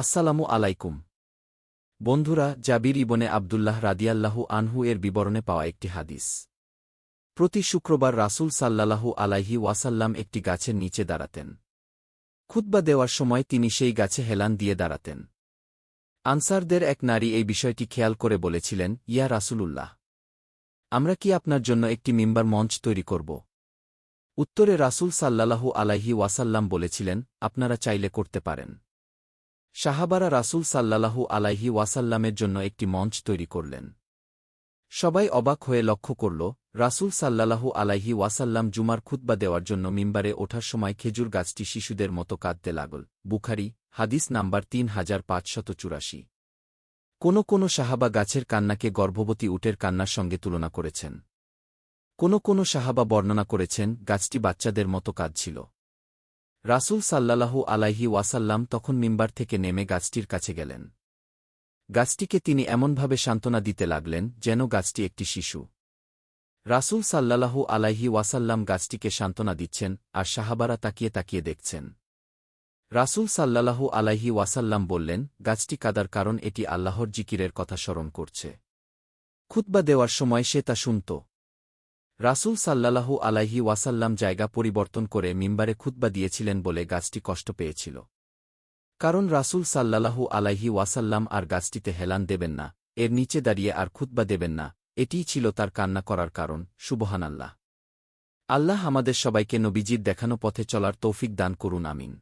আসসালামু আলাইকুম। বন্ধুরা, জাবির ইবনে আবদুল্লাহ রাদিয়াল্লাহু আনহু এর বিবরণে পাওয়া একটি হাদিস। প্রতি শুক্রবার রাসূল সাল্লাল্লাহু আলাইহি ওয়াসাল্লাম একটি গাছের নিচে দাঁড়াতেন। খুতবা দেওয়ার সময় তিনি সেই গাছে হেলান দিয়ে দাঁড়াতেন। আনসারদের এক নারী এই বিষয়টি খেয়াল করে বলেছিলেন, ইয়া রাসূলুল্লাহ, আমরা কি আপনার জন্য একটি মিম্বার মঞ্চ তৈরি করব? উত্তরে রাসূল সাল্লাল্লাহু আলাইহি ওয়াসাল্লাম বলেছিলেন, আপনারা চাইলে করতে পারেন। সাহাবারা রাসূল সাল্লাল্লাহু আলাইহি ওয়াসাল্লামের জন্য একটি মঞ্চ তৈরি করলেন। সবাই অবাক হয়ে লক্ষ্য করল, রাসূল সাল্লাল্লাহু আলাইহি ওয়াসাল্লাম জুমার খুতবা দেওয়ার জন্য মিম্বারে ওঠার সময় খেজুর গাছটি শিশুদের মতো কাঁদতে লাগল। বুখারি, হাদিস নাম্বার তিন হাজার পাঁচশত চুরাশি। কোনো কোনো সাহাবা গাছের কান্নাকে গর্ভবতী উটের কান্নার সঙ্গে তুলনা করেছেন। কোনো কোনো সাহাবা বর্ণনা করেছেন, গাছটি বাচ্চাদের মতো কাঁদছিল। রাসূল সাল্লাল্লাহু আলাইহি ওয়াসাল্লাম তখন মিম্বার থেকে নেমে গাছটির কাছে গেলেন। গাছটিকে তিনি এমনভাবে সান্ত্বনা দিতে লাগলেন যেন গাছটি একটি শিশু। রাসূল সাল্লাল্লাহু আলাইহি ওয়াসাল্লাম গাছটিকে সান্ত্বনা দিচ্ছেন আর সাহাবারা তাকিয়ে তাকিয়ে দেখছেন। রাসূল সাল্লাল্লাহু আলাইহি ওয়াসাল্লাম বললেন, গাছটি কাদার কারণ এটি আল্লাহর জিকিরের কথা স্মরণ করছে। খুতবা দেওয়ার সময় সে তা শুনত। রাসূল সাল্লাল্লাহু আলাইহি ওয়াসাল্লাম জায়গা পরিবর্তন করে মিম্বারে খুতবা দিয়েছিলেন বলে গাছটি কষ্ট পেয়েছিল। কারণ রাসূল সাল্লাল্লাহু আলাইহি ওয়াসাল্লাম আর গাছটিতে হেলান দেবেন না, এর নিচে দাঁড়িয়ে আর খুতবা দেবেন না, এটিই ছিল তার কান্না করার কারণ সুবহান আল্লাহ আল্লাহ আমাদের সবাইকে নবীজির দেখানো পথে চলার তৌফিক দান করুন, আমিন।